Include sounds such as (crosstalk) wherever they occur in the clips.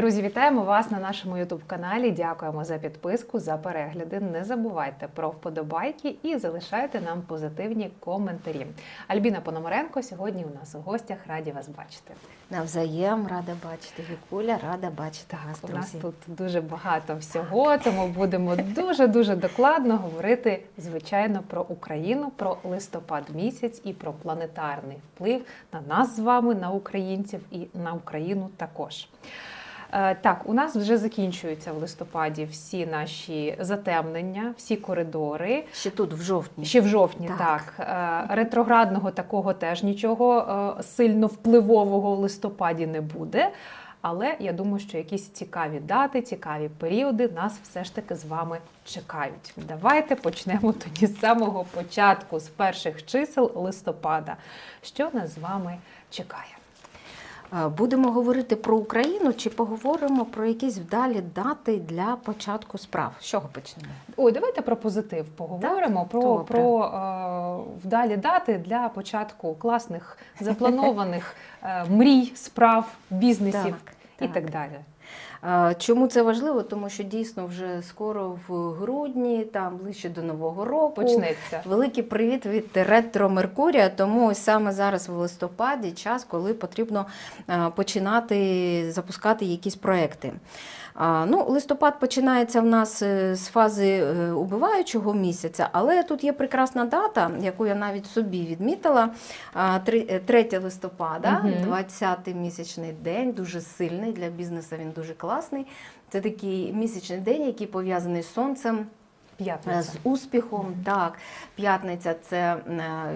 Друзі, вітаємо вас на нашому youtube каналі. Дякуємо за підписку, за перегляди. Не забувайте про вподобайки і залишайте нам позитивні коментарі. Альбіна Пономаренко сьогодні у нас у гостях. Раді вас бачити. Навзаєм рада бачити. Вікуля, рада бачити вас, У нас тут дуже багато всього, тому будемо дуже дуже докладно говорити, звичайно, про Україну, про листопад місяць і про планетарний вплив на нас з вами, на українців і на Україну також. Е, Так, у нас вже закінчуються в листопаді всі наші затемнення, всі коридори. Ще тут, в жовтні. Ще в жовтні, так. Так. Е, Ретроградного такого теж нічого е, сильно впливового в листопаді не буде. Але я думаю, що якісь цікаві дати, цікаві періоди нас все ж таки з вами чекають. Давайте почнемо тоді з самого початку, з перших чисел листопада. Що нас з вами чекає? Будемо говорити про Україну чи поговоримо про якісь вдалі дати для початку справ? З чого почнемо? Ой, давайте про позитив поговоримо. про добре. про е, вдалі дати для початку класних запланованих (laughs) е, мрій, справ, бізнесів Так, і так. так далі. Чому це важливо? Тому що дійсно вже скоро в грудні, там ближче до Нового року. Почнеться. Великий привіт від ретро Меркурія. Тому ось саме зараз в листопаді час, коли потрібно починати запускати якісь проекти. Ну, листопад починається в нас е, з фази е, убиваючого місяця, але тут є прекрасна дата, яку я навіть собі відмітила. А, три- е, 3 листопада, 20-й місячний день, дуже сильний для бізнесу. Він дуже класний. Це такий місячний день, який пов'язаний з сонцем. П'ятниця. З успіхом, так. П'ятниця це е,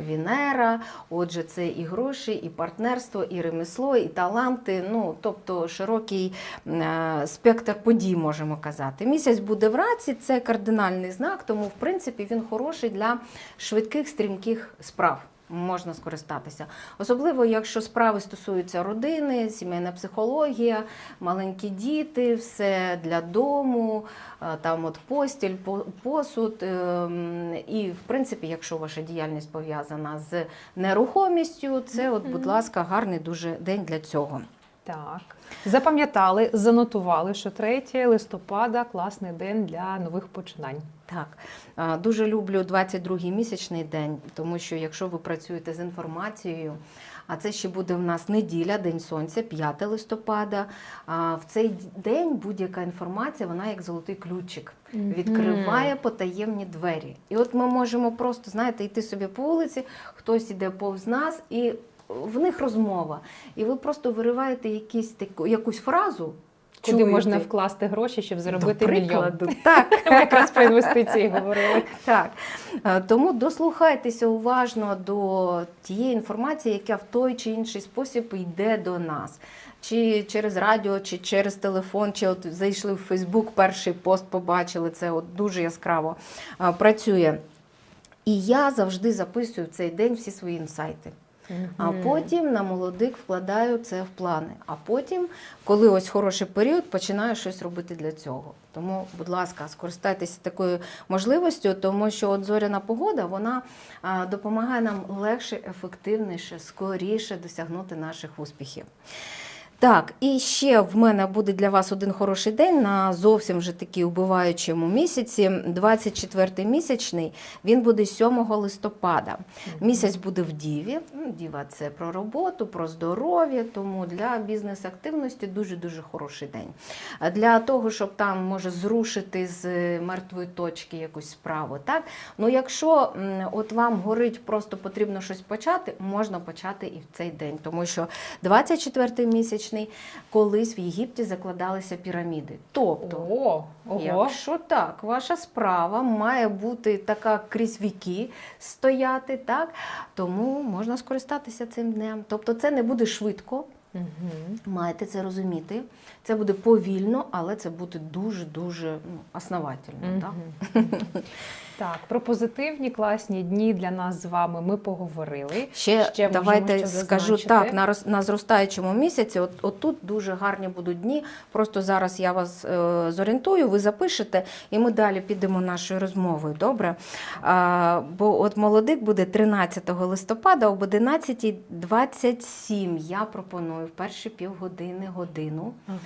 Венера, отже, це і гроші, і партнерство, і ремесло, і таланти. Ну, тобто широкий е, спектр подій, можемо казати. Місяць буде в раці, це кардинальний знак, тому в принципі він хороший для швидких, стрімких справ. Можна скористатися, особливо якщо справи стосуються родини, сімейна психологія, маленькі діти, все для дому, е, там от постіль, посуд. ем, І в принципі, якщо ваша діяльність пов'язана з нерухомістю, це, от, будь ласка, гарний дуже день для цього. Так. Запам'ятали, занотували, що 3 листопада класний день для нових починань. Так, дуже люблю 22-й місячний день, тому що якщо ви працюєте з інформацією, а це ще буде в нас неділя, День Сонця, 5 листопада. В цей день будь-яка інформація, вона як золотий ключик, відкриває потаємні двері. І от ми можемо просто, знаєте, йти собі по вулиці, хтось іде повз нас і. В них розмова, і ви просто вириваєте якісь таку якусь фразу, Куди чуєте. можна вкласти гроші, щоб заробити До мільйон. Так, (laughs) Ми якраз про інвестиції говорили. Так, Е, тому дослухайтеся уважно до тієї інформації, яка в той чи інший спосіб йде до нас. Чи через радіо, чи через телефон, чи от зайшли в Фейсбук, перший пост побачили, це от дуже яскраво е, працює. І я завжди записую в цей день всі свої інсайти. А потім на молодик вкладаю це в плани. А потім, коли ось хороший період, починаю щось робити для цього. Тому, будь ласка, скористайтеся такою можливістю, тому що от зоряна погода вона допомагає нам легше, ефективніше, скоріше досягнути наших успіхів. Так, і ще в мене буде для вас один хороший день на зовсім вже такий убиваючому місяці. 24-й місячний, він буде 7 листопада. Місяць буде в Діві. Ну, Діва це про роботу, про здоров'я, тому для бізнес-активності дуже-дуже хороший день. Для того, щоб там може зрушити з е, мертвої точки якусь справу. Так? Ну, якщо от вам горить, просто потрібно щось почати, можна почати і в цей день, тому що 24-й місячний колись в Єгипті закладалися піраміди. Тобто, О, ого. Якщо так, ваша справа має бути така крізь віки стояти, так тому можна скористатися цим днем. Тобто це не буде швидко, Мгм. маєте це розуміти. Це буде повільно, але це буде дуже дуже ну, основательно. Так? Так, про позитивні класні дні для нас з вами ми поговорили. Ще, Ще давайте скажу так, на, на зростаючому місяці, от, от тут дуже гарні будуть дні. Просто зараз я вас е, зорієнтую, ви запишете, і ми далі підемо нашою розмовою. Добре? А, бо от молодик буде 13 листопада об 11.27. Я пропоную в перші півгодини годину Ага.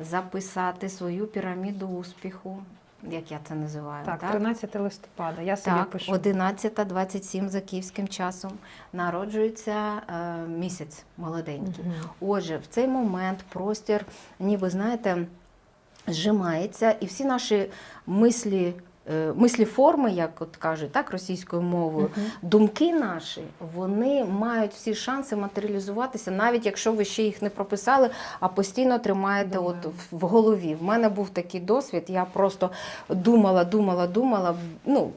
записати свою піраміду успіху, як я це називаю. Так, 13 листопада. Я собі Так, пишу. 11.27 за київським часом народжується е, місяць молоденький. Угу. Отже, в цей момент простір, ніби знаєте, зжимається, і всі наші мислі, мислі форми, як от кажуть, так, російською мовою, Мгм. думки наші, вони мають всі шанси матеріалізуватися, навіть якщо ви ще їх не прописали, а постійно тримаєте Думаю. от в- голові. В мене був такий досвід, я просто думала, думала, думала. Ну,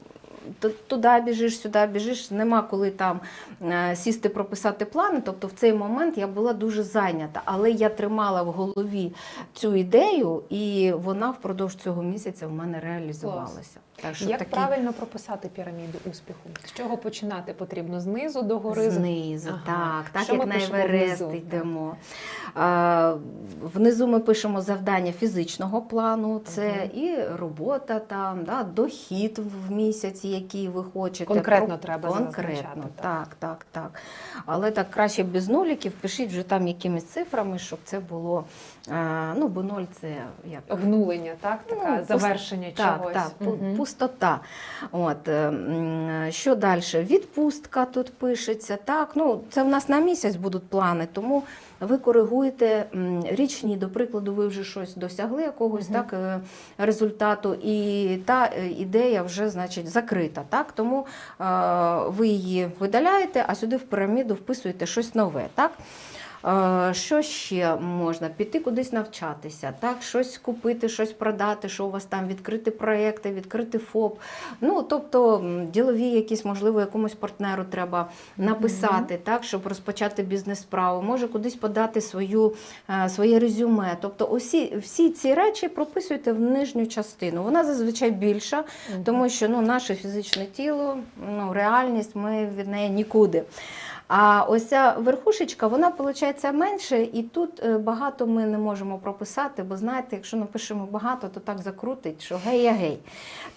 туди біжиш, сюди біжиш, нема коли там е, сісти, прописати плани. Тобто в цей момент я була дуже зайнята, але я тримала в голові цю ідею, і вона впродовж цього місяця в мене реалізувалася. Так що Як такі правильно прописати піраміду успіху? З чого починати потрібно? Знизу до гори? Знизу, Ага. так, так Що як на Еверест внизу? йдемо. А, внизу ми пишемо завдання фізичного плану, це Мгм. і робота там, да, дохід в місяці, який ви хочете. Конкретно Про- треба Конкретно, так, так, так. Але так краще без нуліків, пишіть вже там якимись цифрами, щоб це було, а, ну, бо ноль це як Обнулення, так? Ну, Таке пуст- завершення так, чогось. Так, пу- Мгм. пустота. От, е, що далі? Відпустка тут пишеться. Так, ну, це в нас на місяць будуть плани, тому ви коригуєте річні, до прикладу, ви вже щось досягли якогось Мгм. так, е, результату, і та е, ідея вже значить, закрита. Так? Тому е, ви її видаляєте, а сюди в піраміду вписуєте щось нове. Так? Е, Що ще можна? Піти кудись навчатися, так? щось купити, щось продати, що у вас там, відкрити проекти, відкрити ФОП. Ну, тобто ділові якісь, можливо, якомусь партнеру треба написати, так, щоб розпочати бізнес-справу, може кудись подати свою, е, своє резюме. Тобто усі, всі ці речі прописуйте в нижню частину. Вона зазвичай більша, Мгм. тому що ну, наше фізичне тіло, ну, реальність, ми від неї нікуди. А ось ця верхушечка, вона виходить менше, і тут е, багато ми не можемо прописати, бо знаєте, якщо напишемо багато, то так закрутить, що гей-гей.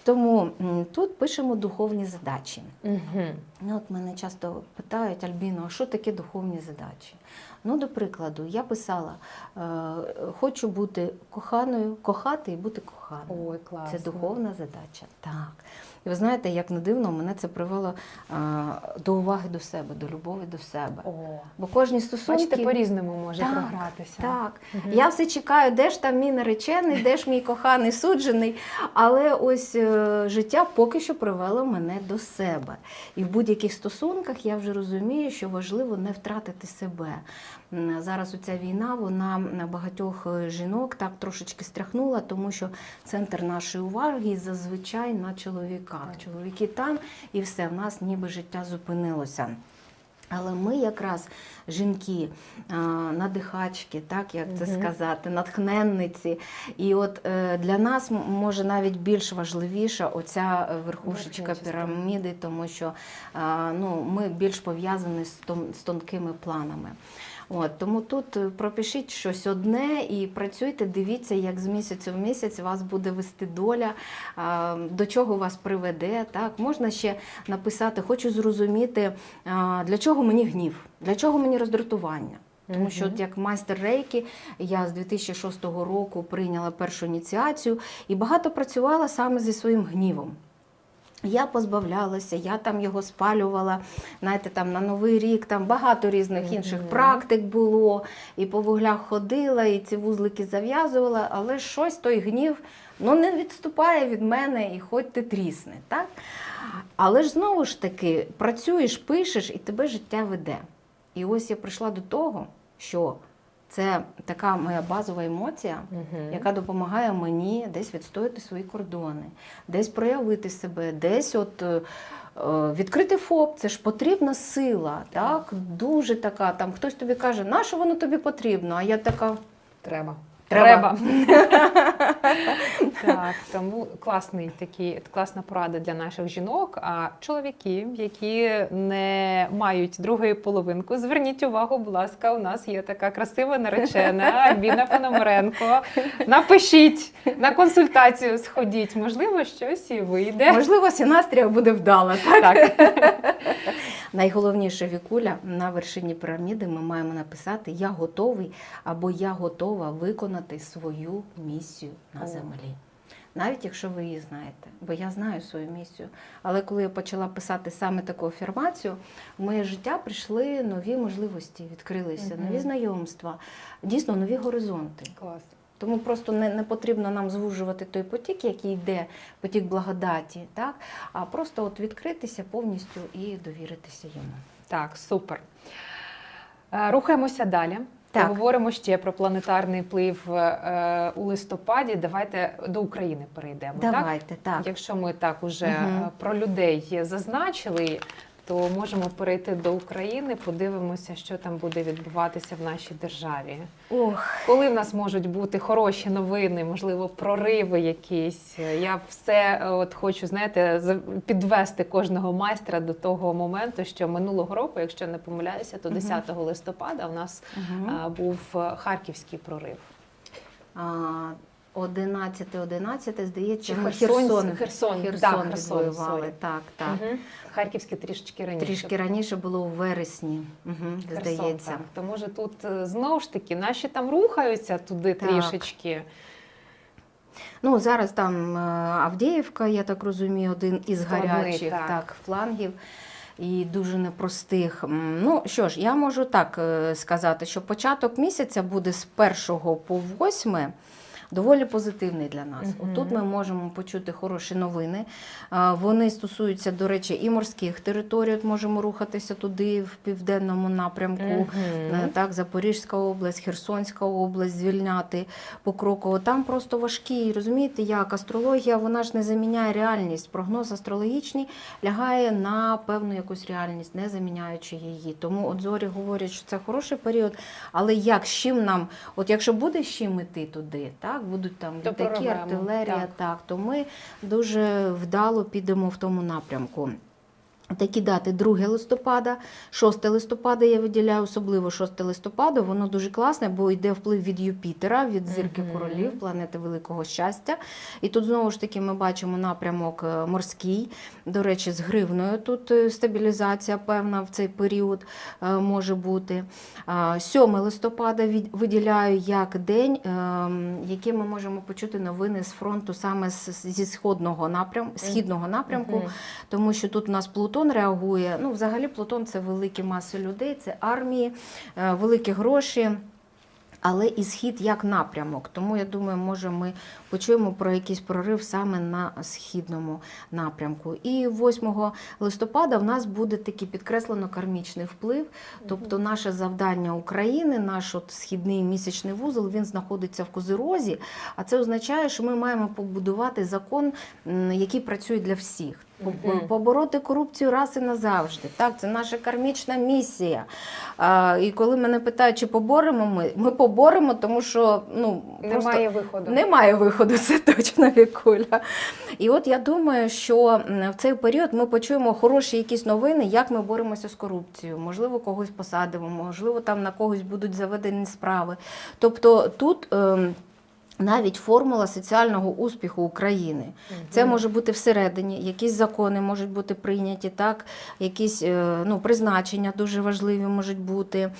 Тому тут пишемо духовні задачі. Ну, от мене часто питають, Альбіно, а що таке духовні задачі? Ну, до прикладу, я писала: е, хочу бути коханою, кохати і бути коханою. Ой, класно. Це духовна задача. Так. І ви знаєте, як не дивно, мене це привело е, до уваги до себе, до любові до себе. О, Бо кожні стосунки. бачите, по-різному може Так, програтися. Так, Мгм. я все чекаю, де ж там мій наречений, де ж мій коханий суджений. Але ось е, життя поки що привело мене до себе. І в будь-яких стосунках я вже розумію, що важливо не втратити себе. Зараз оця війна, вона на багатьох е, жінок так трошечки стряхнула, тому що центр нашої уваги зазвичай на чоловіках. Так. Чоловіки там, і все, в нас ніби життя зупинилося. Але ми якраз жінки, надихачки, так як це сказати, натхненниці. І от е, для нас може навіть більш важливіша оця е, верхушечка піраміди, тому що ну, ми більш пов'язані з тонкими планами. От, тому тут е, пропишіть щось одне і працюйте, дивіться, як з місяця в місяць вас буде вести доля, до чого вас приведе. Так? Можна ще написати, хочу зрозуміти, для чого мені гнів, для чого мені роздратування. Тому що, от як майстер рейки, я з 2006 року прийняла першу ініціацію і багато працювала саме зі своїм гнівом. Я позбавлялася, я там його спалювала. Знаєте, там на Новий рік там багато різних інших Мгм. практик було, і по вуглях ходила, і ці вузлики зав'язувала, але щось той гнів ну, не відступає від мене і хоч ти трісне. Так? Але ж знову ж таки працюєш, пишеш, і тебе життя веде. І ось я прийшла до того, що це така моя базова емоція, угу. яка допомагає мені десь відстояти свої кордони, десь проявити себе, десь от. е, Відкрити ФОП, це ж потрібна сила, так? Дуже така. Там хтось тобі каже, на що воно тобі потрібно? А я така, Треба. Треба. (laughs) Так, тому класний такий, класна порада для наших жінок. А чоловіки, які не мають другої половинку, зверніть увагу, будь ласка, у нас є така красива наречена Альбіна Пономаренко. Напишіть на консультацію, сходіть. Можливо, щось і вийде. Можливо, сінастрія буде вдала. Так? Так. Найголовніше вікуля на вершині піраміди ми маємо написати Я готовий або Я готова виконати свою місію на землі. Навіть якщо ви її знаєте, бо я знаю свою місію. Але коли я почала писати саме таку афірмацію, в моє життя прийшли нові можливості, відкрилися, Мгм. нові знайомства, дійсно нові горизонти. Клас. Тому просто не, не потрібно нам звужувати той потік, який йде, потік благодаті, так? а просто от відкритися повністю і довіритися йому. Так, супер. Е, Рухаємося далі. Так. Говоримо ще про планетарний вплив е, у листопаді. Давайте до України перейдемо. Давайте, так. Якщо ми так уже е, про людей зазначили, то можемо перейти до України, подивимося, що там буде відбуватися в нашій державі. Ох, Коли в нас можуть бути хороші новини, можливо, прориви якісь. Я все е, от хочу, знаєте, підвести кожного майстра до того моменту, що минулого року, якщо не помиляюся, то Мгм. 10 листопада у нас угу. був е, харківський прорив. А, 11, 11, здається, Херсон- Херсон, Херсон, Херсон да, відвоювали. sorry. Так, так. Угу. Харківський трішечки раніше. Трішки раніше було у вересні, угу, Херсон, здається. Так. То може тут е, знову ж таки наші там рухаються туди Так. трішечки. Ну, зараз там е, Авдіївка, я так розумію, один із Складний, гарячих так. так. флангів. І дуже непростих. Ну що ж, я можу так е, сказати, що початок місяця буде з 1 по 8 доволі позитивний для нас. Мгм. Отут ми можемо почути хороші новини. Вони стосуються, до речі, і морських територій. От можемо рухатися туди, в південному напрямку. Мгм. Так, Запорізька область, Херсонська область звільняти покроково. Там просто важкі, розумієте, як астрологія, вона ж не заміняє реальність. Прогноз астрологічний лягає на певну якусь реальність, не заміняючи її. Тому от зорі говорять, що це хороший період. Але як з чим нам, от якщо буде з чим іти туди, так будуть там літаки, прорвемо, артилерія, так. так, то ми дуже вдало підемо в тому напрямку. Такі дати 2 листопада, 6 листопада я виділяю, особливо 6 листопада, воно дуже класне, бо йде вплив від Юпітера, від зірки Мгм. королів, планети великого щастя. І тут знову ж таки ми бачимо напрямок е, морський. До речі, з гривною тут е, стабілізація певна в цей період е, може бути. 7 листопада виділяю як день, який ми можемо почути новини з фронту саме зі сходного напрямку, східного напрямку Мгм. тому що тут у нас Плутон реагує. Ну, взагалі, Плутон це великі маси людей, це армії, е, великі гроші. Але і схід як напрямок. Тому я думаю, може ми почуємо про якийсь прорив саме на східному напрямку. І 8 листопада в нас буде такий підкреслено кармічний вплив. Тобто, наше завдання України, наш от східний місячний вузол, він знаходиться в Козирозі. А це означає, що ми маємо побудувати закон, який працює для всіх. Побороти корупцію раз і назавжди. Так, це наша кармічна місія. А, і коли мене питають, чи поборемо ми, ми поборемо, тому що ну просто Немає виходу. немає виходу, (laughs) це точно вікуля. І от я думаю, що в цей період ми почуємо хороші якісь новини, як ми боремося з корупцією. Можливо, когось посадимо, можливо, там на когось будуть заведені справи. Тобто тут. ем, навіть формула соціального успіху України. Це може бути всередині, якісь закони можуть бути прийняті, так, якісь е, ну, призначення дуже важливі можуть бути.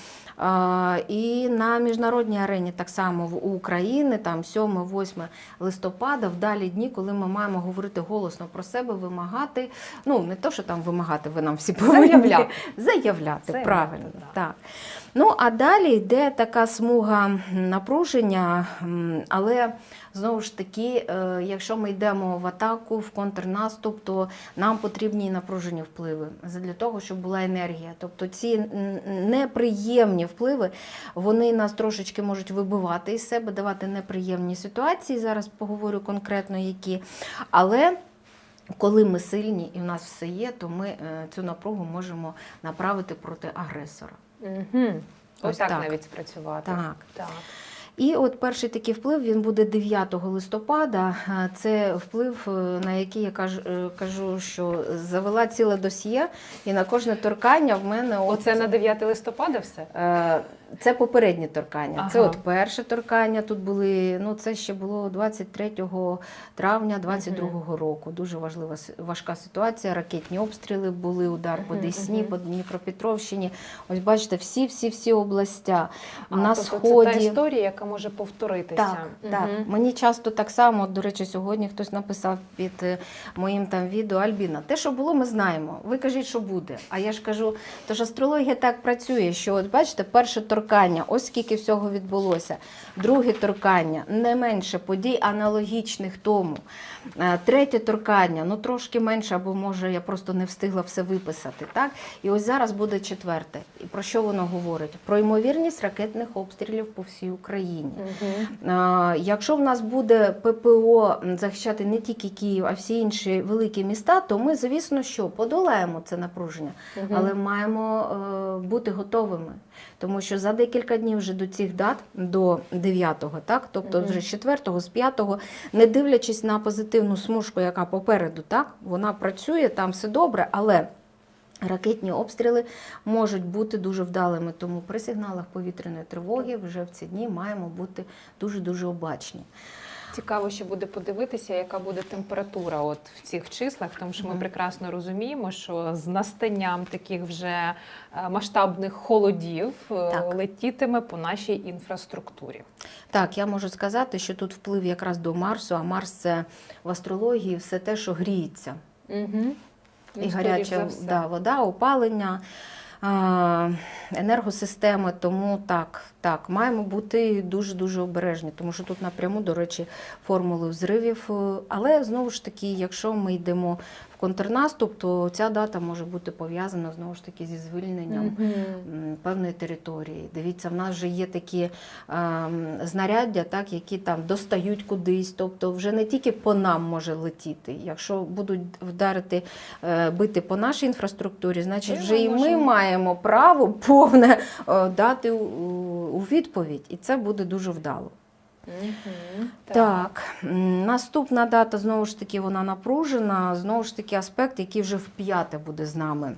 І на міжнародній арені так само в у України, там 7-8 листопада, вдалі дні, коли ми маємо говорити голосно про себе, вимагати. Ну, не то, що там вимагати, ви нам всі повинні Заявляти. заявляти, Заявляти, правильно. Так. Ну, а далі йде така смуга напруження, але знову ж таки, е, якщо ми йдемо в атаку, в контрнаступ, то нам потрібні напружені впливи для того, щоб була енергія. Тобто ці неприємні впливи, вони нас трошечки можуть вибивати із себе, давати неприємні ситуації. Зараз поговорю конкретно які. Але коли ми сильні і в нас все є, то ми е, цю напругу можемо направити проти агресора. Угу. Ось Ось так так. навіть спрацювати. Так. так. І от перший такий вплив він буде 9 листопада. Е, Це вплив, е, на який я кажу, е, кажу, що завела ціле досьє, і на кожне торкання в мене от, Оце на 9 листопада все? Це попереднє торкання. Це от перше торкання. Тут були, ну це ще було 23 травня 22 року. Дуже важлива важка ситуація. Ракетні обстріли були, удар по Мгм, Десні, мгм. по Дніпропетровщині. Ось бачите, всі, всі, всі областя. А, на тобто сході. Це та історія, яка може повторитися. Так, так. Мені часто так само, до речі, сьогодні хтось написав під е, моїм там відео Альбіна. Те, що було, ми знаємо. Ви кажіть, що буде. А я ж кажу, то ж астрологія так працює, що от бачите, перше торкання, ось скільки всього відбулося. Друге торкання, не менше подій аналогічних тому. Е, Третє торкання, ну трошки менше, або може я просто не встигла все виписати. Так? І ось зараз буде четверте. І про що воно говорить? Про ймовірність ракетних обстрілів по всій Україні. А, Якщо в нас буде ППО захищати не тільки Київ, а всі інші великі міста, то ми, звісно, що подолаємо це напруження, Мгм. але маємо е, бути готовими. Тому що за декілька днів вже до цих дат, до 9-го, так, тобто вже з 4-го, з 5-го, не дивлячись на позитивну смужку, яка попереду, так, вона працює, там все добре, але. Ракетні обстріли можуть бути дуже вдалими, тому при сигналах повітряної тривоги вже в ці дні маємо бути дуже дуже обачні. Цікаво, ще буде подивитися, яка буде температура от в цих числах, тому що ми прекрасно розуміємо, що з настанням таких вже е, масштабних холодів е, Так. летітиме по нашій інфраструктурі. Так, я можу сказати, що тут вплив якраз до Марсу, а Марс це в астрології все те, що гріється. Угу. і гаряча да, вода, опалення, енергосистеми. Тому так, так, маємо бути дуже-дуже обережні, тому що тут напряму, до речі, формули взривів. е, Але знову ж таки, якщо ми йдемо контрнаступ, то ця дата може бути пов'язана знову ж таки зі звільненням. м, Певної території. Дивіться, в нас вже є такі ем, знаряддя, так, які там достають кудись. Тобто вже не тільки по нам може летіти. Якщо будуть вдарити, е, бити по нашій інфраструктурі, значить вже і ми маємо право повне е, дати у, у відповідь, і це буде дуже вдало. Так, наступна дата знову ж таки вона напружена. Знову ж таки, аспект, який вже в п'яте буде з нами.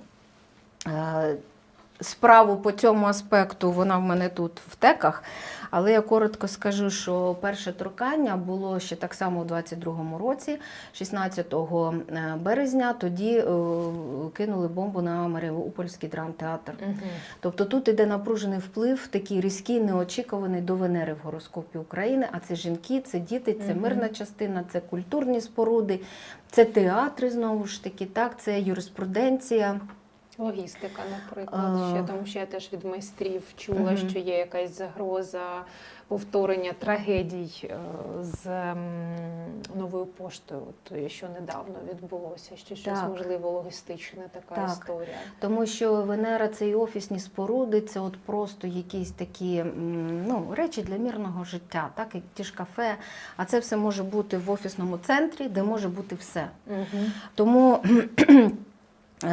Е, Справу по цьому аспекту вона в мене тут в теках, але я коротко скажу, що перше торкання було ще так само у 22-му році, 16 березня. Тоді е, кинули бомбу на Маріупольський драмтеатр. Мгм. Тобто тут іде напружений вплив, такий різкий, неочікуваний до Венери в гороскопі України. А це жінки, це діти, це Мгм. мирна частина, це культурні споруди, це театри знову ж таки, так, це юриспруденція. Логістика, наприклад, А. ще тому що я теж від майстрів чула, Мгм. що є якась загроза повторення трагедій е, з новою поштою, от, що недавно відбулося, що щось Так. можливо логістичне така Так. історія. Тому що Венера це і офісні споруди, це от просто якісь такі ну, речі для мирного життя, так, як ті ж кафе. А це все може бути в офісному центрі, де може бути все. Угу. Тому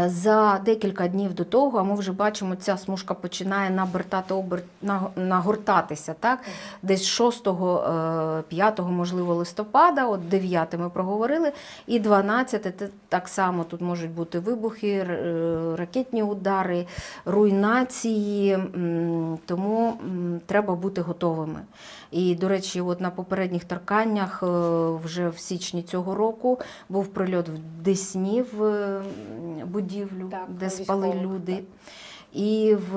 за декілька днів до того, а ми вже бачимо, ця смужка починає набертати обер... на- нагортатися. Так? Десь 6, 5, можливо, листопада, от 9 ми проговорили, і 12 так само тут можуть бути вибухи, е, ракетні удари, руйнації. Тому треба бути готовими. І, до речі, от на попередніх торканнях е, вже в січні цього року був прильот в Десні в будівлю, Так, де спали люди. так. І в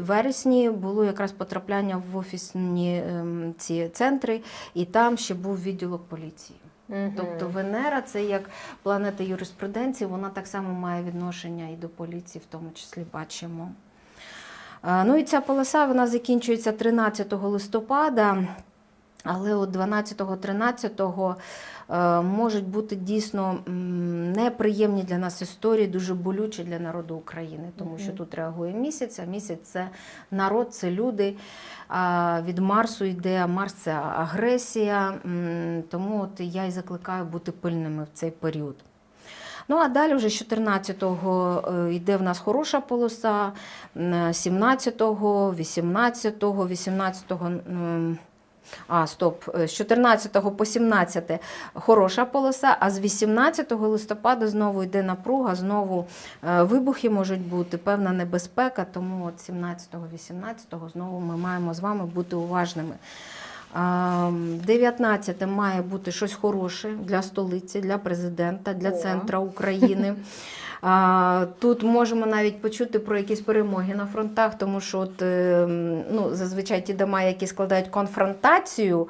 вересні було якраз потрапляння в офісні ем, ці центри, і там ще був відділок поліції. Тобто Венера це як планета юриспруденції, вона так само має відношення і до поліції, в тому числі бачимо. Е, Ну і ця полоса вона закінчується 13 листопада, але от 12-13 е, можуть бути дійсно неприємні для нас історії, дуже болючі для народу України, тому що тут реагує місяць, а місяць це народ, це люди. Від Марсу йде, Марс це агресія. Тому от я і закликаю бути пильними в цей період. Ну а далі вже з 14-го е, йде в нас хороша полоса, 17-го, 18-го, 18-го м, А, стоп, е, з 14 по 17 хороша полоса, а з 18 листопада знову йде напруга, знову е, вибухи можуть бути, певна небезпека, тому от 17-18 знову ми маємо з вами бути уважними. А, 19 має бути щось хороше для столиці, для президента, для центра України. (laughs) Тут можемо навіть почути про якісь перемоги на фронтах, тому що от, е, ну, зазвичай ті дома, які складають конфронтацію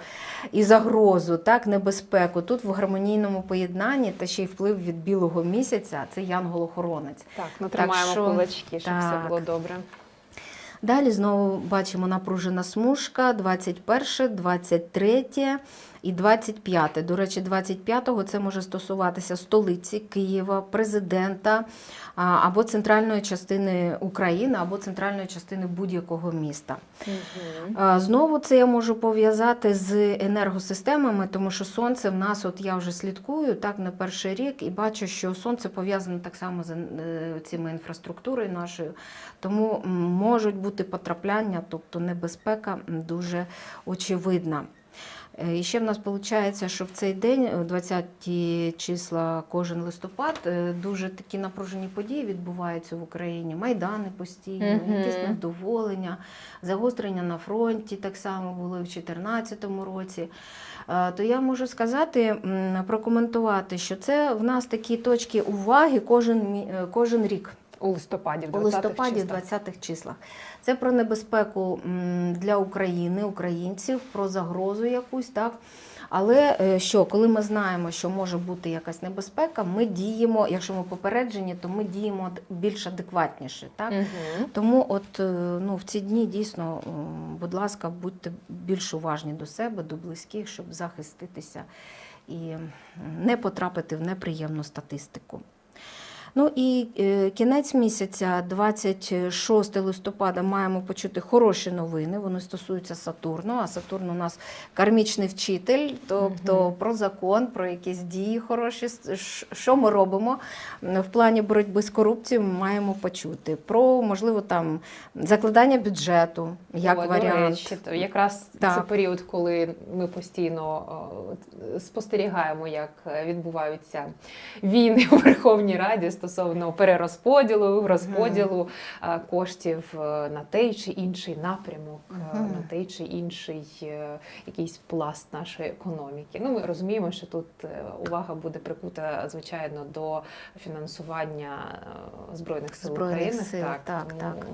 і загрозу, так, небезпеку, тут в гармонійному поєднанні та ще й вплив від білого місяця це янгол-охоронець. Так, ну тримаємо що- кулачки, щоб все було добре. Далі знову бачимо напружена смужка 21, 23 і 25. До речі, 25-го це може стосуватися столиці Києва, президента або центральної частини України, або центральної частини будь-якого міста. А, Знову це я можу пов'язати з енергосистемами, тому що сонце в нас, от я вже слідкую так на перший рік, і бачу, що сонце пов'язане так само з е, цими інфраструктурою нашою, тому можуть бути потрапляння, тобто небезпека дуже очевидна. Е, І ще в нас виходить, що в цей день, е, 20 числа кожен листопад, е, дуже такі напружені події відбуваються в Україні. Майдани постійно, Мгм. якісь невдоволення, загострення на фронті так само було і в 2014 році. Е, То я можу сказати, прокоментувати, що це в нас такі точки уваги кожен, е, кожен рік. У листопаді, в У 20-х листопаді, в числах. 20-х числах. Це про небезпеку для України, українців, про загрозу якусь, так. Але е, що, коли ми знаємо, що може бути якась небезпека, ми діємо, якщо ми попереджені, то ми діємо більш адекватніше. Так? Мгм. Тому от, е, ну, в ці дні дійсно, будь ласка, будьте більш уважні до себе, до близьких, щоб захиститися і не потрапити в неприємну статистику. Ну і е, кінець місяця, 26 листопада, маємо почути хороші новини. Вони стосуються Сатурну. А Сатурн у нас кармічний вчитель, тобто про закон, про якісь дії хороші. Що ми робимо в плані боротьби з корупцією, ми маємо почути. Про можливо там закладання бюджету як О, до варіант. речі, то якраз це період, коли ми постійно спостерігаємо, як е, відбуваються війни у Верховній Раді стосовно перерозподілу, розподілу е, коштів е, на той чи інший напрямок, е, на той чи інший якийсь пласт нашої економіки. Ну, ми розуміємо, що тут увага буде прикута, звичайно, до фінансування збройних сил Збройних України. сил, так, тому- так.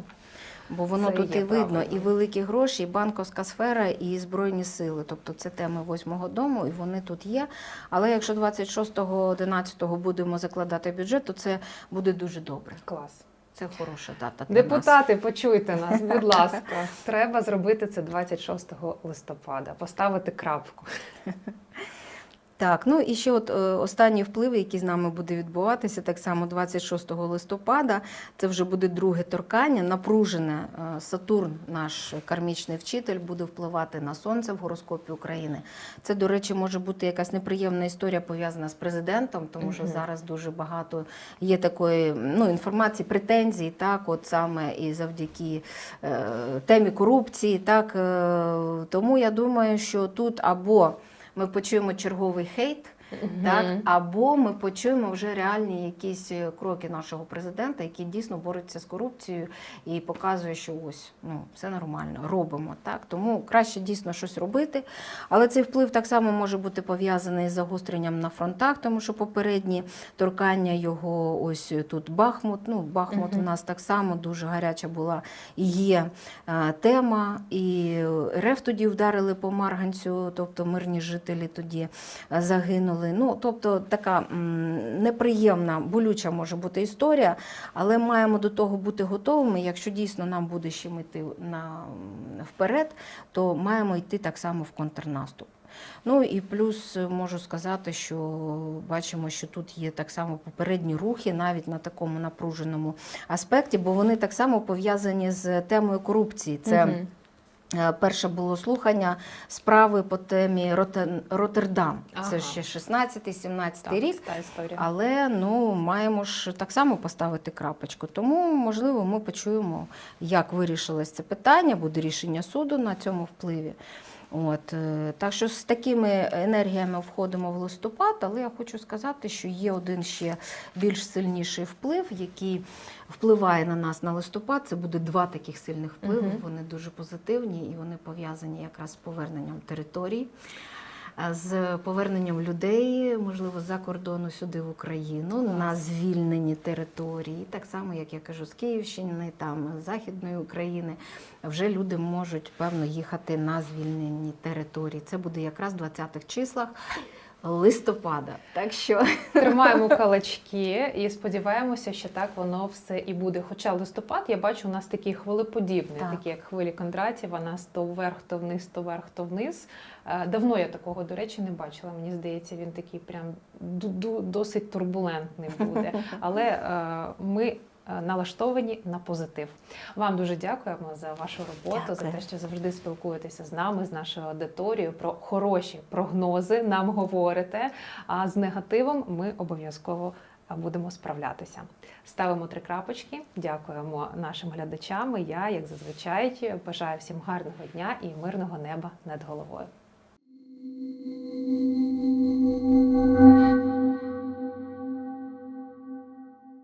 Бо воно Це тут і видно, правильно. і великі гроші, і банковська сфера, і збройні сили. Тобто це теми восьмого дому, і вони тут є. Але якщо 26-11 будемо закладати бюджет, то це буде дуже добре. Клас. Це хороша дата. для нас. Депутати, почуйте нас, будь (laughs) ласка. Треба зробити це 26 листопада, поставити крапку. Так, ну і ще от е, останні впливи, які з нами буде відбуватися, так само 26 листопада, це вже буде друге торкання. Напружене е, Сатурн, наш кармічний вчитель, буде впливати на сонце в гороскопі України. Це, до речі, може бути якась неприємна історія пов'язана з президентом, тому що зараз дуже багато є такої ну, інформації, претензій, так, от саме і завдяки е, темі корупції. Так, е, тому я думаю, що тут або ми почуємо черговий хейт, так, або ми почуємо вже реальні якісь е, кроки нашого президента, який дійсно бореться з корупцією і показує, що ось ну все нормально, робимо. Так тому краще дійсно щось робити. Але цей вплив так само може бути пов'язаний з загостренням на фронтах, тому що попередні торкання його ось тут Бахмут. Ну Бахмут Мгм. у нас так само дуже гаряча була і є е, тема. І РФ тоді вдарили по Марганцю, тобто мирні жителі тоді е, загинули. Ну, тобто така м, неприємна, болюча може бути історія, але маємо до того бути готовими. Якщо дійсно нам буде ще йти на, вперед, то маємо йти так само в контрнаступ. Ну і плюс е, можу сказати, що бачимо, що тут є так само попередні рухи, навіть на такому напруженому аспекті, бо вони так само пов'язані з темою корупції. Це Мгм. Е, Перше було слухання справи по темі Роттердам. Ага. Це ще 16-17 рік. та історія. Але ну маємо ж так само поставити крапочку. Тому можливо ми почуємо, як вирішилось це питання, буде рішення суду на цьому впливі. От, е, так що з такими енергіями входимо в листопад, але я хочу сказати, що є один ще більш сильніший вплив, який впливає на нас на листопад. Це буде два таких сильних впливи. Угу. Вони дуже позитивні і вони пов'язані якраз з поверненням територій. З поверненням людей, можливо, за кордону сюди в Україну Клас. на звільнені території, так само як я кажу, з Київщини, там з Західної України, вже люди можуть певно їхати на звільнені території. Це буде якраз в 20-х числах листопада. Так що (laughs) Тримаємо калачки і сподіваємося, що так воно все і буде. Хоча листопад, я бачу, у нас такий хвилеподібний, Так. такі як хвилі Кондратєва, нас то вверх, то вниз, то вверх, то вниз. Е, Давно я такого, до речі, не бачила. Мені здається, він такий прям досить турбулентний буде. (laughs) Але е, ми налаштовані на позитив. Вам дуже дякуємо за вашу роботу, Дякую. за те, що завжди спілкуєтеся з нами, з нашою аудиторією. Про хороші прогнози нам говорите. А з негативом ми обов'язково. Будемо справлятися. Ставимо три крапочки. Дякуємо нашим глядачам. Я, як зазвичай, бажаю всім гарного дня і мирного неба над головою.